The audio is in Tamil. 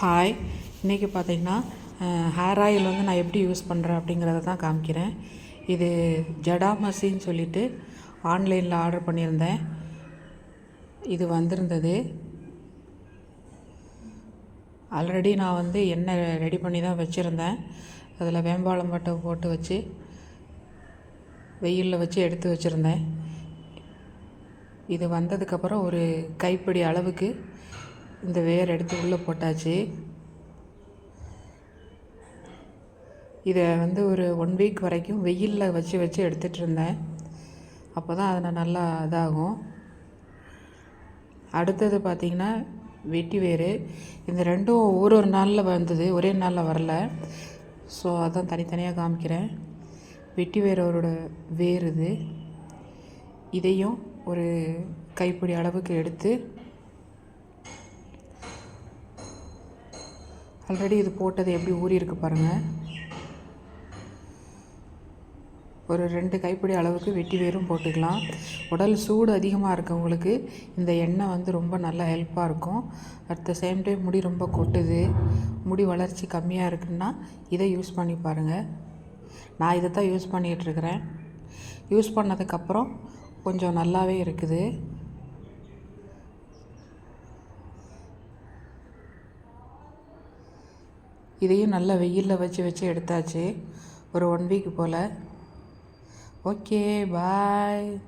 ஹாய் இன்றைக்கி பார்த்தீங்கன்னா ஹேர் ஆயில் வந்து நான் எப்படி யூஸ் பண்ணுறேன் அப்படிங்கிறத தான் காமிக்கிறேன். இது ஜடாமசின்னு சொல்லிட்டு ஆன்லைனில் ஆர்டர் பண்ணியிருந்தேன். இது வந்திருந்தது. ஆல்ரெடி நான் வந்து எண்ணெய் ரெடி பண்ணி தான் வச்சுருந்தேன். அதில் வேம்பாலம் பட்டை போட்டு வச்சு வெயிலில் வச்சு எடுத்து வச்சுருந்தேன். இது வந்ததுக்கப்புறம் ஒரு கைப்பிடி அளவுக்கு இந்த வேர் எடுத்து உள்ளே போட்டாச்சு. இதை வந்து ஒரு ஒன் வீக் வரைக்கும் வெயிலில் வச்சு வச்சு எடுத்துகிட்டு இருந்தேன். அப்போ தான் அதில் நல்லா இதாகும். அடுத்தது பார்த்திங்கன்னா வெட்டி வேர். இந்த ரெண்டும் ஒரு ஒரு நாளில் வந்தது ஒரே நாளில் வரல. ஸோ அதான் தனித்தனியாக காமிக்கிறேன். வெட்டி வேரோட வேர் இது. இதையும் ஒரு கைப்பிடி அளவுக்கு எடுத்து ஆல்ரெடி இது போட்டது எப்படி ஊறி இருக்கு பாருங்கள் ஒரு ரெண்டு கைப்பிடி அளவுக்கு வெட்டி வேரும் போட்டுக்கலாம். உடல் சூடு அதிகமாக இருக்கவங்களுக்கு இந்த எண்ணெய் வந்து ரொம்ப நல்லா ஹெல்ப்பாக இருக்கும். அட் த சேம் டைம் முடி ரொம்ப கொட்டுது. முடி வளர்ச்சி கம்மியாக இருக்குன்னா இதை யூஸ் பண்ணி பாருங்கள் நான் இதை தான் யூஸ் பண்ணிகிட்ருக்கிறேன் யூஸ் பண்ணதுக்கப்புறம் கொஞ்சம் நல்லாவே இருக்குது. இதையும் நல்லா வெயிலில் வச்சு வச்சு எடுத்தாச்சு. ஒரு ஒன் வீக் போல். Okay bye